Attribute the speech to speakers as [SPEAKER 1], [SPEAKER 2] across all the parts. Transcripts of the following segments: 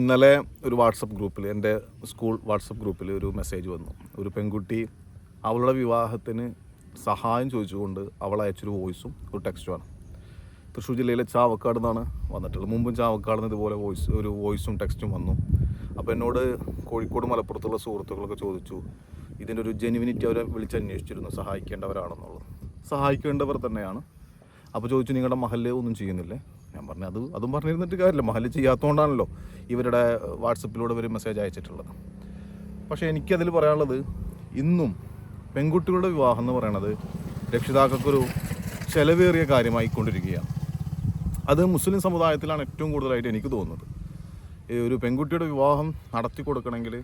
[SPEAKER 1] ഇന്നലെ ഒരു വാട്സപ്പ് ഗ്രൂപ്പിൽ എന്റെ സ്കൂൾ വാട്സപ്പ് ഗ്രൂപ്പിൽ ഒരു മെസ്സേജ് വന്നു. ഒരു പെൺകുട്ടി അവളുടെ വിവാഹത്തിന് സഹായം ചോദിച്ചുകൊണ്ട് അവൾ അയച്ചൊരു വോയിസും ഒരു ടെക്സ്റ്റുമാണ് തൃശ്ശൂർ ജില്ലയിലെ ചാവക്കാട് നിന്നാണ് വന്നിട്ടുള്ളത്. മുമ്പും ചാവക്കാട് നിന്ന് ഇതുപോലെ വോയിസ് ഒരു വോയിസും ടെക്സ്റ്റും വന്നു. അപ്പോൾ എന്നോട് കോഴിക്കോട് മലപ്പുറത്തുള്ള സുഹൃത്തുക്കളൊക്കെ ചോദിച്ചു ഇതിന്റെ ഒരു ജെനുവിനിറ്റി അവരെ വിളിച്ചന്വേഷിച്ചിരുന്നു സഹായിക്കേണ്ടവരാണെന്നുള്ളത്. സഹായിക്കേണ്ടവർ തന്നെയാണ്. അപ്പോൾ ചോദിച്ചു നിങ്ങളുടെ മഹൽ ഒന്നും ചെയ്യുന്നില്ലേ? ഞാൻ പറഞ്ഞു അത് അതും പറഞ്ഞിരുന്നിട്ട് കാര്യമില്ല. മഹൽ ചെയ്യാത്തതുകൊണ്ടാണല്ലോ ഇവരുടെ വാട്സപ്പിലൂടെ ഒരു മെസ്സേജ് അയച്ചിട്ടുള്ളത്. പക്ഷേ എനിക്കതിൽ പറയാനുള്ളത് ഇന്നും പെൺകുട്ടികളുടെ വിവാഹം എന്ന് പറയണത് രക്ഷിതാക്കൾക്കൊരു ചെലവേറിയ കാര്യമായിക്കൊണ്ടിരിക്കുകയാണ്. അത് മുസ്ലിം സമുദായത്തിലാണ് ഏറ്റവും കൂടുതലായിട്ട് എനിക്ക് തോന്നുന്നത്. ഒരു പെൺകുട്ടിയുടെ വിവാഹം നടത്തി കൊടുക്കണമെങ്കിൽ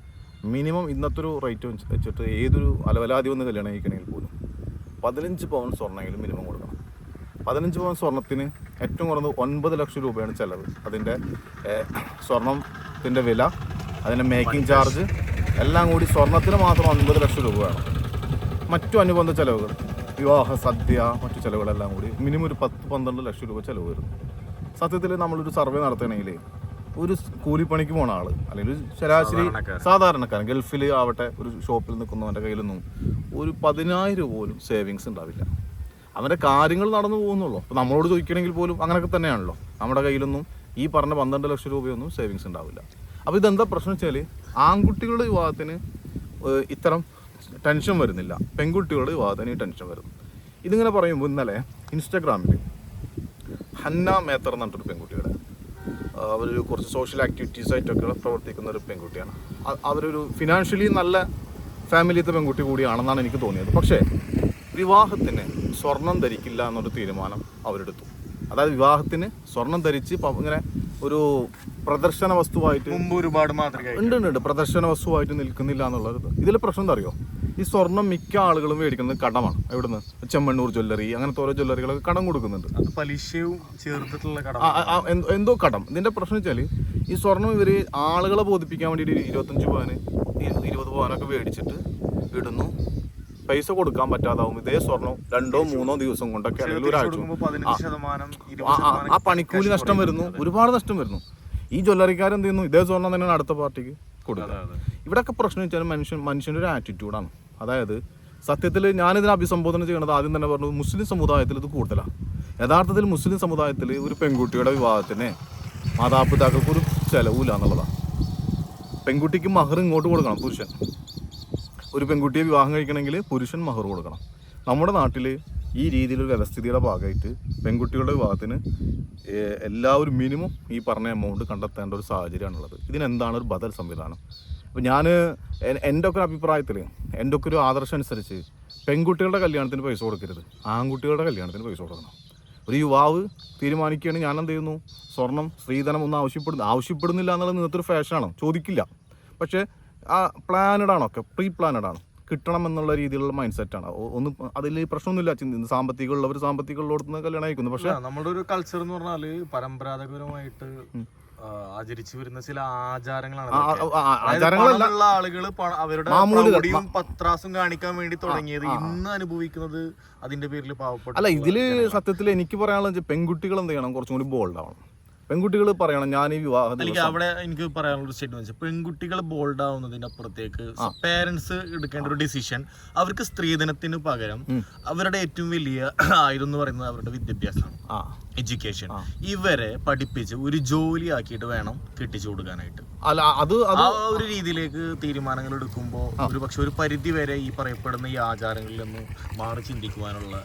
[SPEAKER 1] മിനിമം ഇന്നത്തെ ഒരു റേറ്റ് വെച്ചിട്ട് ഏതൊരു അലവലാതി വന്ന് കല്യാണം കഴിക്കണമെങ്കിൽ പോലും പതിനഞ്ച് പവൻ സ്വർണമെങ്കിലും മിനിമം കൊടുക്കണം. പതിനഞ്ച് പവൻ സ്വർണത്തിന് ഏറ്റവും കുറഞ്ഞത് ഒൻപത് ലക്ഷം രൂപയാണ് ചിലവ്. അതിന്റെ സ്വർണത്തിന്റെ വില അതിന്റെ മേക്കിംഗ് ചാർജ് എല്ലാം കൂടി സ്വർണത്തിന് മാത്രം ഒൻപത് ലക്ഷം രൂപയാണ്. വേണം മറ്റു അനുബന്ധ ചിലവുകൾ. വിവാഹ സദ്യ മറ്റു ചിലവുകളെല്ലാം കൂടി മിനിമം ഒരു പത്ത് പന്ത്രണ്ട് ലക്ഷം രൂപ ചിലവ് വരുന്നു. സത്യത്തിൽ നമ്മളൊരു സർവേ നടത്തണമെങ്കിൽ ഒരു കൂലിപ്പണിക്ക് പോണ ആൾ അല്ലെങ്കിൽ ഒരു ശരാശരി സാധാരണക്കാരൻ. ഗൾഫിൽ ആവട്ടെ ഒരു ഷോപ്പിൽ നിൽക്കുന്നവന്റെ കയ്യിലൊന്നും ഒരു പതിനായിരം പോലും സേവിങ്സ് ഉണ്ടാവില്ല. അവന്റെ കാര്യങ്ങൾ നടന്നു പോകുന്നുള്ളൂ. അപ്പോൾ നമ്മളോട് ചോദിക്കണമെങ്കിൽ പോലും അങ്ങനെയൊക്കെ തന്നെയാണല്ലോ. നമ്മുടെ കയ്യിലൊന്നും ഈ പറഞ്ഞ പന്ത്രണ്ട് ലക്ഷം രൂപയൊന്നും സേവിങ്സ് ഉണ്ടാവില്ല. അപ്പോൾ ഇതെന്താ പ്രശ്നം വെച്ചാൽ ആൺകുട്ടികളുടെ വിവാഹത്തിന് ഇത്തരം ടെൻഷൻ വരുന്നില്ല. പെൺകുട്ടികളുടെ വിവാഹത്തിന് ഈ ടെൻഷൻ വരുന്നു ഇതിങ്ങനെ പറയുമ്പോൾ ഇന്നലെ ഇൻസ്റ്റാഗ്രാമിൽ ഹന്ന മേത്തർ എന്ന് പറഞ്ഞിട്ടൊരു പെൺകുട്ടിയുടെ അവർ കുറച്ച് സോഷ്യൽ ആക്ടിവിറ്റീസ് ആയിട്ടൊക്കെ പ്രവർത്തിക്കുന്ന ഒരു പെൺകുട്ടിയാണ്. അവരൊരു ഫിനാൻഷ്യലി നല്ല ഫാമിലിത്തെ പെൺകുട്ടി കൂടിയാണെന്നാണ് എനിക്ക് തോന്നിയത്. പക്ഷേ വിവാഹത്തിന് സ്വർണം ധരിക്കില്ല എന്നൊരു തീരുമാനം അവരെടുത്തു. അതായത് വിവാഹത്തിന് സ്വർണം ധരിച്ച് ഇങ്ങനെ ഒരു പ്രദർശന വസ്തുവായിട്ട്
[SPEAKER 2] മുമ്പ് ഒരുപാട് മാതൃക
[SPEAKER 1] ഉണ്ട് ഉണ്ട് ഉണ്ട്. പ്രദർശന വസ്തുവായിട്ട് നിൽക്കുന്നില്ല എന്നുള്ളത്. ഇതിൽ പ്രശ്നം എന്താ അറിയോ ഈ സ്വർണം മിക്ക ആളുകളും മേടിക്കുന്നത് കടമാണ്. എവിടുന്ന്? ചെമ്മണ്ണൂർ ജ്വല്ലറി അങ്ങനത്തെ ഓരോ ജ്വല്ലറികളൊക്കെ കടം കൊടുക്കുന്നുണ്ട്.
[SPEAKER 2] അത് പലിശയും ചേർത്തിട്ടുള്ള കട
[SPEAKER 1] എന്തോ- കടം. ഇതിന്റെ പ്രശ്നം വെച്ചാൽ ഈ സ്വർണം ഇവർ ആളുകളെ ബോധിപ്പിക്കാൻ വേണ്ടിയിട്ട് ഇരുപത്തഞ്ച് പവന് ഇരു- ഇരുപത് പവനൊക്കെ മേടിച്ചിട്ട് ഇടുന്നു. പൈസ കൊടുക്കാൻ പറ്റാതാവും. ഇതേ സ്വർണം രണ്ടോ മൂന്നോ ദിവസം കൊണ്ടൊക്കെ അല്ലെങ്കിൽ ഒരാഴ്ച ആ, പണിക്കൂലി നഷ്ടം വരുന്നു. ഒരുപാട് നഷ്ടം വരുന്നു. ഈ ജ്വല്ലറിക്കാരൻ എന്ത് ചെയ്യുന്നു? ഇതേ സ്വർണം തന്നെയാണ് അടുത്ത പാർട്ടിക്ക് കൊടുക്കുക. ഇവിടെയൊക്കെ പ്രശ്നം വെച്ചാൽ മനുഷ്യൻ മനുഷ്യന്റെ ഒരു ആറ്റിറ്റ്യൂഡാണ് അതായത് സത്യത്തിൽ ഞാനിതിനെ അഭിസംബോധന ചെയ്യുന്നത് ആദ്യം തന്നെ പറഞ്ഞു മുസ്ലിം സമുദായത്തിൽ ഇത് കൂടുതലാണ്. യഥാർത്ഥത്തിൽ മുസ്ലിം സമുദായത്തിൽ ഒരു പെൺകുട്ടിയുടെ വിവാഹത്തിന് മാതാപിതാക്കൾക്ക് ഒരു ചെലവില്ല എന്നുള്ളതാണ്. പെൺകുട്ടിക്ക് മഹർ ഇങ്ങോട്ട് കൊടുക്കണം പുരുഷൻ. ഒരു പെൺകുട്ടിയെ വിവാഹം കഴിക്കണമെങ്കിൽ പുരുഷൻ മഹർ കൊടുക്കണം. നമ്മുടെ നാട്ടിൽ ഈ രീതിയിലൊരു വ്യവസ്ഥിതിയുടെ ഭാഗമായിട്ട് പെൺകുട്ടികളുടെ വിവാഹത്തിന് എല്ലാ എല്ലാവരും മിനിമം ഈ പറഞ്ഞ എമൗണ്ട് കണ്ടെത്തേണ്ട ഒരു സാഹചര്യമാണുള്ളത്. ഇതിനെന്താണ് ഒരു ബദൽ സംവിധാനം? അപ്പോൾ ഞാൻ എന്റെ ഒക്കെ ഒരു അഭിപ്രായത്തിൽ എന്റെ ഒക്കെ ഒരു ആദർശം അനുസരിച്ച് പെൺകുട്ടികളുടെ കല്യാണത്തിന് പൈസ കൊടുക്കരുത്. ആൺകുട്ടികളുടെ കല്യാണത്തിന് പൈസ കൊടുക്കണം. ഒരു യുവാവ് തീരുമാനിക്കുകയാണ് ഞാൻ എന്ത് ചെയ്യുന്നു? സ്വർണം സ്ത്രീധനം ഒന്നും ആവശ്യപ്പെടുന്നു ആവശ്യപ്പെടുന്നില്ല എന്നുള്ളത് ഇന്നത്തെ ഒരു ഫാഷനാണ് ചോദിക്കില്ല. പക്ഷേ ആ പ്ലാനഡ് ആണോ? ഒക്കെ പ്രീ പ്ലാനഡ് ആണ്? കിട്ടണം എന്നുള്ള രീതിയിലുള്ള മൈൻഡ് സെറ്റ് സെറ്റാണ് ഒന്നും അതിൽ പ്രശ്നമൊന്നുമില്ല. ചിന്തി സാമ്പത്തികമുള്ളവർ സാമ്പത്തികമുള്ളടത്ത് നിന്ന് കല്യാണം അയക്കുന്നു പക്ഷേ
[SPEAKER 2] നമ്മുടെ ഒരു കൾച്ചർ എന്ന് പറഞ്ഞാൽ പരമ്പരാഗതപരമായിട്ട് ആചരിച്ചു വരുന്ന ചില ആചാരങ്ങളാണ് ആളുകൾ അവരുടെ. പത്രാസും കാണിക്കാൻ വേണ്ടി തുടങ്ങിയത് ഇന്ന് അനുഭവിക്കുന്നത് അതിന്റെ പേരിൽ പാവപ്പെട്ടു
[SPEAKER 1] അല്ല ഇതിൽ സത്യത്തിൽ എനിക്ക് പറയാനുള്ളത് പെൺകുട്ടികൾ എന്ത് ചെയ്യണം? കുറച്ചും കൂടി ബോൾഡ് ആവണം. പെൺകുട്ടികൾ പറയണം ഞാൻ ഈ വിവാഹ
[SPEAKER 2] എനിക്ക് അവിടെ എനിക്ക് പറയാനുള്ള ഒരു സ്റ്റേറ്റ്മെന്റ് വെച്ചാൽ പെൺകുട്ടികൾ ബോൾഡ് ആവുന്നതിന്റെ അപ്പുറത്തേക്ക് പേരൻസ് എടുക്കേണ്ട ഒരു ഡിസിഷൻ അവർക്ക് സ്ത്രീധനത്തിന് പകരം അവരുടെ ഏറ്റവും വലിയ ആയുധം എന്ന് പറയുന്നത് അവരുടെ വിദ്യാഭ്യാസമാണ്.
[SPEAKER 1] ആ.
[SPEAKER 2] എഡ്യൂക്കേഷൻ ഇവരെ പഠിപ്പിച്ച് ഒരു ജോലി ആക്കിയിട്ട് വേണം കെട്ടിച്ചു കൊടുക്കാനായിട്ട്.
[SPEAKER 1] അല്ല അത് അത്
[SPEAKER 2] ആ ഒരു രീതിയിലേക്ക് തീരുമാനങ്ങൾ എടുക്കുമ്പോൾ ഒരു പക്ഷെ ഒരു പരിധി വരെ ഈ പറയപ്പെടുന്ന ഈ ആചാരങ്ങളിൽ നിന്ന് മാറി ചിന്തിക്കുവാനുള്ള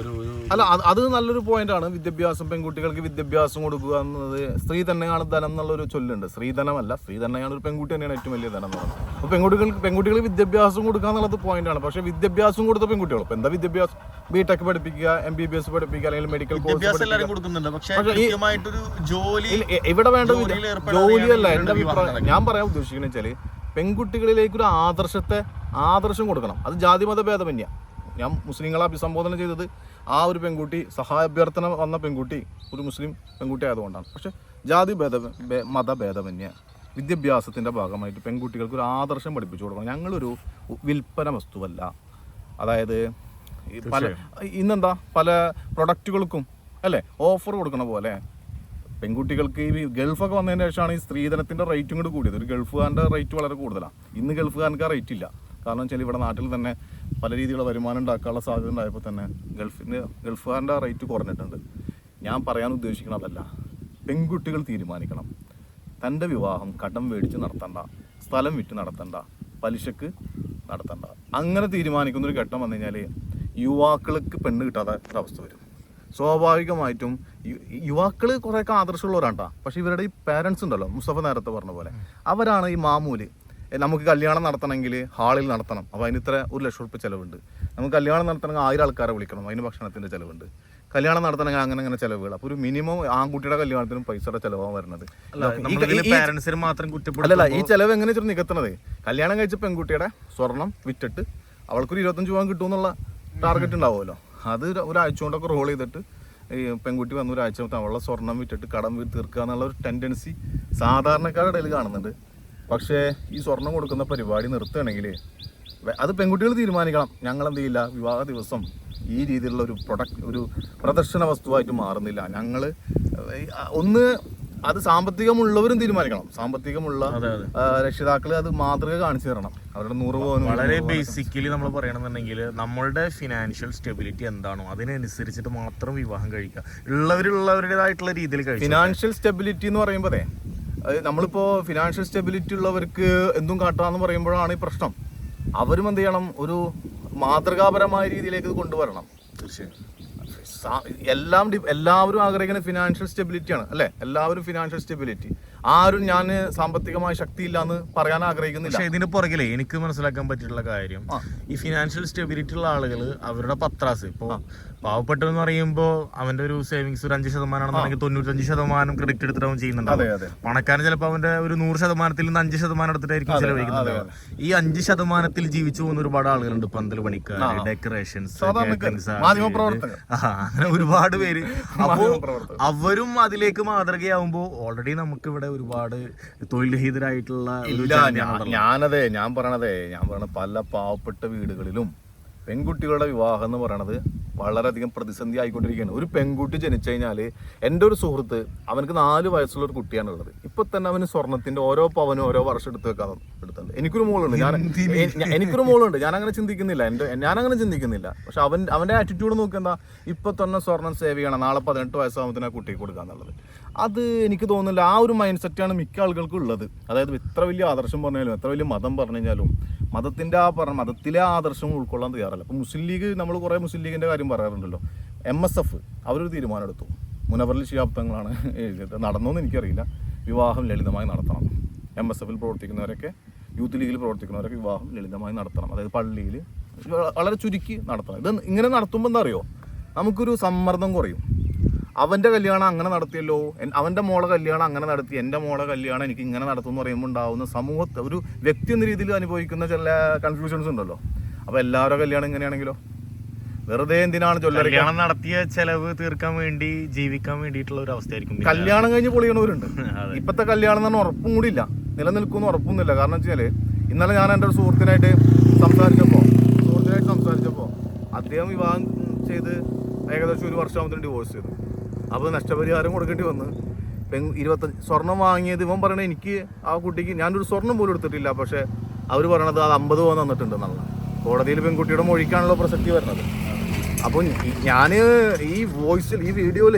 [SPEAKER 2] ഒരു
[SPEAKER 1] അല്ല അത് നല്ലൊരു പോയിന്റ് ആണ് വിദ്യാഭ്യാസം പെൺകുട്ടികൾക്ക് വിദ്യാഭ്യാസം കൊടുക്കുക എന്നത് സ്ത്രീ തന്നെയാണ് ധനം എന്നുള്ളൊരു ചൊല്ലുണ്ട്. സ്ത്രീധനമല്ല സ്ത്രീ തന്നെയാണ് ഒരു പെൺകുട്ടി തന്നെയാണ് ഏറ്റവും വലിയ ധനം എന്ന് പറയുന്നത്. അപ്പോൾ പെൺകുട്ടികൾക്ക് പെൺകുട്ടികൾ വിദ്യാഭ്യാസം കൊടുക്കുക എന്നുള്ളത് പോയിന്റ് ആണ് പക്ഷേ വിദ്യാഭ്യാസം കൊടുത്ത പെൺകുട്ടികൾ ഇപ്പം എന്താ വിദ്യാഭ്യാസം? ബി ടെക് പഠിപ്പിക്കുക എം ബി ബി എസ് പഠിപ്പിക്കുക അല്ലെങ്കിൽ മെഡിക്കൽ കോഴ്സ്
[SPEAKER 2] കൊടുക്കുന്നുണ്ട്. പക്ഷെ ജോലി
[SPEAKER 1] ഇവിടെ വേണ്ട ജോലിയല്ല.
[SPEAKER 2] എന്റെ
[SPEAKER 1] അഭിപ്രായം ഞാൻ പറയാൻ ഉദ്ദേശിക്കുന്നത് വെച്ചാൽ പെൺകുട്ടികളിലേക്ക് ഒരു ആദർശത്തെ ആദർശം കൊടുക്കണം. അത് ജാതിമത ഭേദമന്യ. ഞാൻ മുസ്ലിങ്ങളെ അഭിസംബോധന ചെയ്തത് ആ ഒരു പെൺകുട്ടി സഹായ അഭ്യർത്ഥന വന്ന പെൺകുട്ടി ഒരു മുസ്ലിം പെൺകുട്ടി ആയതുകൊണ്ടാണ്. പക്ഷെ ജാതി ഭേദ മതഭേദമന്യ വിദ്യാഭ്യാസത്തിന്റെ ഭാഗമായിട്ട് പെൺകുട്ടികൾക്ക് ഒരു ആദർശം പഠിപ്പിച്ചു കൊടുക്കണം. ഞങ്ങളൊരു വിൽപ്പന വസ്തുവല്ല. അതായത് പല ഇന്നെന്താ? പല പ്രൊഡക്റ്റുകൾക്കും അല്ലേ? ഓഫർ കൊടുക്കണ പോലെ. പെൺകുട്ടികൾക്ക് ഈ ഗൾഫൊക്കെ വന്നതിന് ശേഷമാണ് ഈ സ്ത്രീധനത്തിന്റെ റേറ്റും കൂടി കൂടിയത്. ഒരു ഗൾഫുകാരന്റെ റേറ്റ് വളരെ കൂടുതലാണ് ഇന്ന് ഗൾഫുകാരൻക്ക് ആ റേറ്റ് ഇല്ല. കാരണം വെച്ചാൽ ഇവിടെ നാട്ടിൽ തന്നെ പല രീതിയിലുള്ള വരുമാനം ഉണ്ടാക്കാനുള്ള സാധ്യത ഉണ്ടായപ്പോൾ തന്നെ ഗൾഫിന് ഗൾഫുകാരന്റെ റേറ്റ് കുറഞ്ഞിട്ടുണ്ട്. ഞാൻ പറയാൻ ഉദ്ദേശിക്കുന്നതല്ല പെൺകുട്ടികൾ തീരുമാനിക്കണം. തന്റെ വിവാഹം കടം മേടിച്ച് നടത്തണ്ട. സ്ഥലം വിറ്റ് നടത്തണ്ട. പലിശക്ക് നടത്തണ്ട. അങ്ങനെ തീരുമാനിക്കുന്ന ഒരു ഘട്ടം വന്നു കഴിഞ്ഞാൽ യുവാക്കൾക്ക് പെണ്ണ് കിട്ടാത്ത ഒരവസ്ഥ വരും. സ്വാഭാവികമായിട്ടും യുവാക്കൾ കുറേയൊക്കെ ആദർശമുള്ളവരാണ്ടാ. പക്ഷെ ഇവരുടെ ഈ പേരൻസ് ഉണ്ടല്ലോ മുസ്തഫ നേരത്തെ പറഞ്ഞ പോലെ. അവരാണ് ഈ മാമൂൽ. നമുക്ക് കല്യാണം നടത്തണമെങ്കിൽ ഹാളിൽ നടത്തണം. അപ്പോൾ അതിന് ഇത്ര ഒരു ലക്ഷം റുപ്യ ചിലവുണ്ട്. നമുക്ക് കല്യാണം നടത്തണമെങ്കിൽ ആയിരം ആൾക്കാരെ വിളിക്കണം. അതിന് ഭക്ഷണത്തിന്റെ ചിലവുണ്ട്. കല്യാണം നടത്തണമെങ്കിൽ അങ്ങനെ അങ്ങനെ ചിലവുകൾ. അപ്പോൾ ഒരു മിനിമം ആൺകുട്ടിയുടെ കല്യാണത്തിനും പൈസയുടെ ചിലവാണ് വരുന്നത് അല്ലല്ല ഈ ചിലവ് എങ്ങനെ വെച്ചിട്ട് നികത്തണത് കല്യാണം കഴിച്ച പെൺകുട്ടിയുടെ സ്വർണം വിറ്റിട്ട് അവൾക്കൊരു ഇരുപത്തഞ്ച് രൂപ കിട്ടുമെന്നുള്ള ടാർഗറ്റ് ഉണ്ടാവുമല്ലോ. അത് ഒരു- ഒരാഴ്ച കൊണ്ടൊക്കെ റോൾ ചെയ്തിട്ട് ഈ പെൺകുട്ടി വന്ന് ഒരാഴ്ച അവളുടെ സ്വർണം വിറ്റിട്ട് കടം തീർക്കുക എന്നുള്ള ഒരു ടെൻഡൻസി സാധാരണക്കാരുടെ ഇടയിൽ കാണുന്നുണ്ട്. പക്ഷേ ഈ സ്വർണം കൊടുക്കുന്ന പരിപാടി നിർത്തുകയാണെങ്കിൽ അത് പെൺകുട്ടികൾ തീരുമാനിക്കണം. ഞങ്ങൾ എന്ത് ചെയ്യില്ല വിവാഹ ദിവസം ഈ രീതിയിലുള്ള ഒരു പ്രൊഡക്റ്റ് ഒരു പ്രദർശന വസ്തുവായിട്ട് മാറുന്നില്ല. ഞങ്ങൾ ഒന്ന് അത് സാമ്പത്തികമുള്ളവരും തീരുമാനിക്കണം. സാമ്പത്തികമുള്ള രക്ഷിതാക്കൾ അത്. മാതൃക കാണിച്ചു തരണം. അവരുടെ നൂറ് പോകുന്നു
[SPEAKER 2] വളരെ ബേസിക്കലി നമ്മൾ പറയണമെന്നുണ്ടെങ്കിൽ നമ്മളുടെ ഫിനാൻഷ്യൽ സ്റ്റെബിലിറ്റി എന്താണോ അതിനനുസരിച്ചിട്ട് മാത്രം വിവാഹം കഴിക്കുക. ഉള്ളവരുള്ളവരുടേതായിട്ടുള്ള രീതിയിൽ കഴിക്കുക
[SPEAKER 1] ഫിനാൻഷ്യൽ സ്റ്റെബിലിറ്റി എന്ന് പറയുമ്പോൾ നമ്മളിപ്പോ ഫിനാൻഷ്യൽ സ്റ്റെബിലിറ്റി ഉള്ളവർക്ക് എന്തും കാട്ടാന്ന് പറയുമ്പോഴാണ് ഈ പ്രശ്നം. അവരും എന്ത് ചെയ്യണം? ഒരു മാതൃകാപരമായ രീതിയിലേക്ക് ഇത് കൊണ്ടുവരണം.
[SPEAKER 2] തീർച്ചയായും.
[SPEAKER 1] എല്ലാം എല്ലാവരും ആഗ്രഹിക്കുന്ന ഫിനാൻഷ്യൽ സ്റ്റെബിലിറ്റി ആണ് അല്ലെ? എല്ലാവരും ഫിനാൻഷ്യൽ സ്റ്റെബിലിറ്റി ആരും ഞാൻ സാമ്പത്തികമായ ശക്തിയില്ല എന്ന് പറയാൻ ആഗ്രഹിക്കുന്നില്ല.
[SPEAKER 2] പക്ഷെ ഇതിന് പുറകിലേ എനിക്ക് മനസ്സിലാക്കാൻ പറ്റിയിട്ടുള്ള കാര്യം ഈ ഫിനാൻഷ്യൽ സ്റ്റെബിലിറ്റി ഉള്ള ആളുകൾ അവരുടെ പത്രാസ്. ഇപ്പോ പാവപ്പെട്ടെന്ന് പറയുമ്പോൾ അവന്റെ ഒരു സേവിങ്സ് ഒരു അഞ്ച് ശതമാനമാണെന്നുണ്ടെങ്കിൽ തൊണ്ണൂറ്റഞ്ച് ശതമാനം ക്രെഡിറ്റ് എടുത്തിട്ട് അവൻ
[SPEAKER 1] അതെ
[SPEAKER 2] പണക്കാരൻ ചിലപ്പോൾ അവന്റെ ഒരു നൂറ് ശതമാനത്തിൽ നിന്ന് അഞ്ച് ശതമാനം എടുത്തിട്ടായിരിക്കും ചിലവഴിക്കുന്നത്. ഈ അഞ്ച് ശതമാനത്തിൽ ജീവിച്ചു പോകുന്ന ഒരുപാട് ആളുകളുണ്ട്. പന്തൽ പണിക്കാർ. ഡെക്കറേഷൻസ്. അങ്ങനെ ഒരുപാട് പേര്. അപ്പോ അവരും അതിലേക്ക് മാതൃകയാവുമ്പോ ഓൾറെഡി നമുക്ക് ഇവിടെ ഒരുപാട് തൊഴിൽ രഹിതരായിട്ടുള്ള.
[SPEAKER 1] ഞാനതേ ഞാൻ പറയണതേ ഞാൻ പറയണ പല പാവപ്പെട്ട വീടുകളിലും പെൺകുട്ടികളുടെ വിവാഹം എന്ന് പറയണത് വളരെയധികം പ്രതിസന്ധി ആയിക്കൊണ്ടിരിക്കുകയാണ്. ഒരു പെൺകുട്ടി ജനിച്ചു കഴിഞ്ഞാൽ എന്റെ ഒരു സുഹൃത്ത് അവനക്ക് നാല് വയസ്സുള്ള ഒരു കുട്ടിയാണ് ഉള്ളത് ഇപ്പൊ തന്നെ അവന് സ്വർണത്തിന്റെ ഓരോ പവനും ഓരോ വർഷം എടുത്ത് വെക്കാൻ എടുത്തത് എനിക്കൊരു മോളുണ്ട്. ഞാൻ എനിക്കൊരു മോളുണ്ട്. ഞാൻ അങ്ങനെ ചിന്തിക്കുന്നില്ല. എന്റെ ഞാൻ അങ്ങനെ ചിന്തിക്കുന്നില്ല. പക്ഷെ അവൻ അവന്റെ ആറ്റിറ്റ്യൂഡ് നോക്കിയെന്താ? ഇപ്പൊ തന്നെ സ്വർണം സേവ് ചെയ്യണം. നാളെ പതിനെട്ട് വയസ്സാകുമ്പോൾ ആ കുട്ടിക്ക് കൊടുക്കുക എന്നുള്ളത് അത് എനിക്ക് തോന്നുന്നില്ല. ആ ഒരു മൈൻഡ് സെറ്റാണ് മിക്ക ആളുകൾക്കും ഉള്ളത്. അതായത് എത്ര വലിയ ആദർശം പറഞ്ഞാലും എത്ര വലിയ മതം പറഞ്ഞു കഴിഞ്ഞാലും മതത്തിന്റെ ആ പറഞ്ഞ മതത്തിലെ ആദർശം ഉൾക്കൊള്ളാൻ തയ്യാറല്ല. അപ്പോൾ മുസ്ലിം ലീഗ് നമ്മൾ കുറേ മുസ്ലിം ലീഗിന്റെ കാര്യം പറയാറുണ്ടല്ലോ. എം എസ് എഫ് അവരൊരു തീരുമാനം എടുത്തു മുനവറിൽ ശിയാബ്ദങ്ങളാണ് എഴുതിയത്. നടന്നോന്ന് എനിക്കറിയില്ല. വിവാഹം ലളിതമായി നടത്തണം. എം എസ് എഫിൽ പ്രവർത്തിക്കുന്നവരൊക്കെ യൂത്ത് ലീഗിൽ പ്രവർത്തിക്കുന്നവരൊക്കെ വിവാഹം ലളിതമായി നടത്തണം. അതായത് പള്ളിയിൽ വളരെ ചുരുക്കി നടത്തണം. ഇത് ഇങ്ങനെ നടത്തുമ്പോൾ എന്താ അറിയോ? നമുക്കൊരു സമ്മർദ്ദം കുറയും. അവന്റെ കല്യാണം അങ്ങനെ നടത്തിയല്ലോ. അവന്റെ അവന്റെ മോളെ കല്യാണം അങ്ങനെ നടത്തി. എന്റെ മോളെ കല്യാണം എനിക്ക് ഇങ്ങനെ നടത്തും എന്ന് പറയുമ്പോൾ ഉണ്ടാവുന്ന സമൂഹത്തെ ഒരു വ്യക്തി എന്ന രീതിയിൽ അനുഭവിക്കുന്ന ചില കൺഫ്യൂഷൻസ് ഉണ്ടല്ലോ. അപ്പോൾ എല്ലാവരുടെ കല്യാണം ഇങ്ങനെയാണെങ്കിലോ? വെറുതെ എന്തിനാണ്
[SPEAKER 2] കല്യാണം നടത്തിയ ചെലവ് തീർക്കാൻ വേണ്ടി ജീവിക്കാൻ വേണ്ടിയിട്ടുള്ള ഒരു അവസ്ഥയായിരിക്കും
[SPEAKER 1] കല്യാണം കഴിഞ്ഞ് പൊളിയണവരുണ്ട്. ഇപ്പത്തെ കല്യാണം എന്ന് പറഞ്ഞാൽ ഉറപ്പും കൂടി ഇല്ല. നിലനിൽക്കുന്ന ഉറപ്പൊന്നുമില്ല കാരണം വെച്ചാൽ ഇന്നലെ ഞാൻ എന്റെ ഒരു സുഹൃത്തിനായിട്ട് സംസാരിച്ചപ്പോൾ സുഹൃത്തിനായിട്ട് സംസാരിച്ചപ്പോൾ അദ്ദേഹം വിവാഹം ചെയ്ത് ഏകദേശം ഒരു വർഷമാകുമ്പോൾ ഡിവോഴ്സ് ചെയ്തു. അപ്പോൾ നഷ്ടപരിഹാരം കൊടുക്കേണ്ടി വന്ന്. പെൺ ഇരുപത്തഞ്ച് സ്വർണം വാങ്ങിയത് ഇവൻ പറയണത് എനിക്ക് ആ കുട്ടിക്ക് ഞാനൊരു സ്വർണം പോലും എടുത്തിട്ടില്ല പക്ഷേ അവർ പറയണത് അത് അമ്പത് പവൻ തന്നിട്ടുണ്ട് എന്നുള്ള കോടതിയിൽ പെൺകുട്ടിയുടെ മൊഴിക്കാണല്ലോ പ്രസക്തി വരുന്നത്. അപ്പോൾ ഞാൻ ഈ വോയിസിൽ ഈ വീഡിയോയിൽ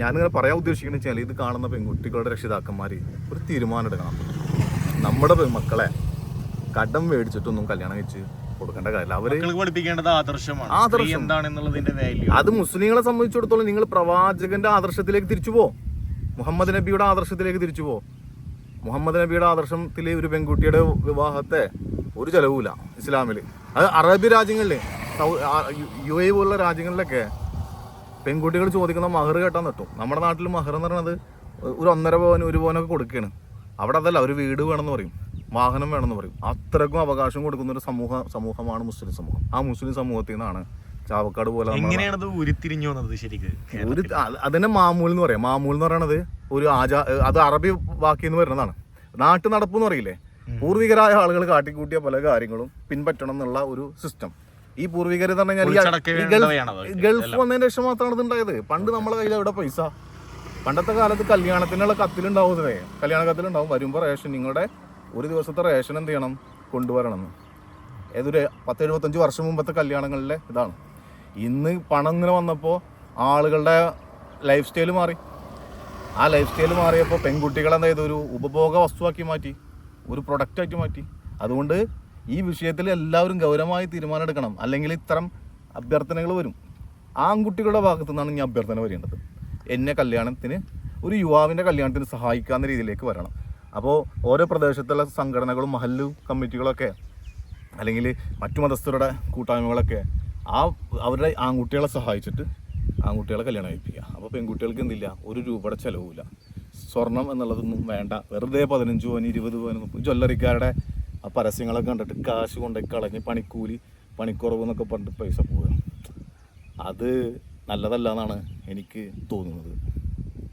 [SPEAKER 1] ഞാനിങ്ങനെ പറയാൻ ഉദ്ദേശിക്കുന്നത് വെച്ചാൽ ഇത് കാണുന്ന പെൺകുട്ടികളുടെ രക്ഷിതാക്കന്മാർ ഒരു തീരുമാനം എടുക്കണം. നമ്മുടെ മക്കളെ കടം മേടിച്ചിട്ടൊന്നും കല്യാണം കഴിച്ച് കൊടുക്കേണ്ട കാര്യമില്ല.
[SPEAKER 2] അവർ പഠിപ്പിക്കേണ്ടത് ആദർശമാണ്.
[SPEAKER 1] ആദർശം.
[SPEAKER 2] സ്ത്രീ എന്താണെന്നുള്ളതിന്റെ വാല്യൂ
[SPEAKER 1] അത് മുസ്ലിങ്ങളെ സംബന്ധിച്ചിടത്തോളം നിങ്ങൾ പ്രവാചകന്റെ ആദർശത്തിലേക്ക് തിരിച്ചു പോ. മുഹമ്മദ് നബിയുടെ ആദർശത്തിലേക്ക് തിരിച്ചു പോ. മുഹമ്മദ് നബിയുടെ ആദർശത്തിൽ ഒരു പെൺകുട്ടിയുടെ വിവാഹത്തെ ഒരു ചെലവുമില്ല ഇസ്ലാമിൽ. അത് അറബി രാജ്യങ്ങളിൽ സൗ- ആ, യു- യു എ പോലുള്ള രാജ്യങ്ങളിലൊക്കെ പെൺകുട്ടികൾ ചോദിക്കുന്ന മഹർ കേട്ടാൻ തട്ടും നമ്മുടെ നാട്ടിൽ മഹർ എന്ന് പറയുന്നത് ഒരു ഒന്നര പവൻ ഒരു പവനൊക്കെ കൊടുക്കുകയാണ് അവിടെ അതല്ല ഒരു വീട് വേണമെന്ന് പറയും. വാഹനം വേണമെന്ന് പറയും. അത്രക്കും അവകാശം കൊടുക്കുന്ന ഒരു സമൂഹ സമൂഹമാണ് മുസ്ലിം സമൂഹം. ആ മുസ്ലിം സമൂഹത്തിൽ നിന്നാണ് ചാവക്കാട് പോലെ
[SPEAKER 2] എങ്ങനെയാണത് ഉരുത്തിരിഞ്ഞു വന്നത് ശരിക്കും?
[SPEAKER 1] ഒരു അത് അതിനെ മാമൂൽ എന്ന് പറയാം. മാമൂൽ എന്ന് പറയണത് ഒരു ആചാ അത് അറബി വാക്കിൽ നിന്ന് വരുന്നതാണ്. നാട്ടു നടപ്പ് എന്ന് പറയില്ലേ? പൂർവികരായ ആളുകൾ കാട്ടിക്കൂട്ടിയ പല കാര്യങ്ങളും പിൻപറ്റണം എന്നുള്ള ഒരു സിസ്റ്റം ഈ പൂർവികർ എന്ന് പറഞ്ഞാൽ ഗൾഫ് വന്നതിന് ശേഷം മാത്രമാണ് ഇത് ഉണ്ടായത്. പണ്ട് നമ്മളെ കയ്യിൽ എവിടെ പൈസ? പണ്ടത്തെ കാലത്ത് കല്യാണത്തിനുള്ള കത്തിലുണ്ടാവുന്നതേ കല്യാണ കത്തിലുണ്ടാവും. വരുമ്പോൾ റേഷൻ നിങ്ങളുടെ ഒരു ദിവസത്തെ റേഷൻ എന്ത് ചെയ്യണം? കൊണ്ടുവരണം. ഏതൊരു പത്ത് എഴുപത്തഞ്ച് വർഷം മുമ്പത്തെ കല്യാണങ്ങളിലെ ഇതാണ്. ഇന്ന് പണം ഇങ്ങനെ വന്നപ്പോൾ ആളുകളുടെ ലൈഫ് സ്റ്റൈൽ മാറി. ആ ലൈഫ് സ്റ്റൈൽ മാറിയപ്പോൾ പെൺകുട്ടികളെ എന്താ ചെയ്തു? ഒരു ഉപഭോഗ വസ്തുവാക്കി മാറ്റി. ഒരു പ്രൊഡക്റ്റാക്കി മാറ്റി. അതുകൊണ്ട് ഈ വിഷയത്തിൽ എല്ലാവരും ഗൗരവമായി തീരുമാനം എടുക്കണം. അല്ലെങ്കിൽ ഇത്തരം അഭ്യർത്ഥനകൾ വരും. ആൺകുട്ടികളുടെ ഭാഗത്തു നിന്നാണ് ഞാൻ അഭ്യർത്ഥന വരേണ്ടത്. എന്നെ കല്യാണത്തിന് ഒരു യുവാവിന്റെ കല്യാണത്തിന് സഹായിക്കാവുന്ന രീതിയിലേക്ക് വരണം. അപ്പോൾ ഓരോ പ്രദേശത്തുള്ള സംഘടനകളും മഹല്ലു കമ്മിറ്റികളൊക്കെ അല്ലെങ്കിൽ മറ്റു മതസ്ഥരുടെ കൂട്ടായ്മകളൊക്കെ ആ അവരുടെ ആൺകുട്ടികളെ സഹായിച്ചിട്ട് ആൺകുട്ടികളെ കല്യാണം കഴിപ്പിക്കുക. അപ്പോൾ പെൺകുട്ടികൾക്ക് എന്തില്ല? ഒരു രൂപയുടെ ചിലവുമില്ല. സ്വർണം എന്നുള്ളതൊന്നും വേണ്ട. വെറുതെ പതിനഞ്ച് പവന് ഇരുപത് പവന് ജ്വല്ലറിക്കാരുടെ ആ പരസ്യങ്ങളൊക്കെ കണ്ടിട്ട് കാശ് കൊണ്ടുപോയി കളഞ്ഞ് പണിക്കൂലി പണിക്കുറവ് എന്നൊക്കെ പറഞ്ഞിട്ട് പൈസ പോവുക. അത് നല്ലതല്ല എന്നാണ് എനിക്ക് തോന്നുന്നത്.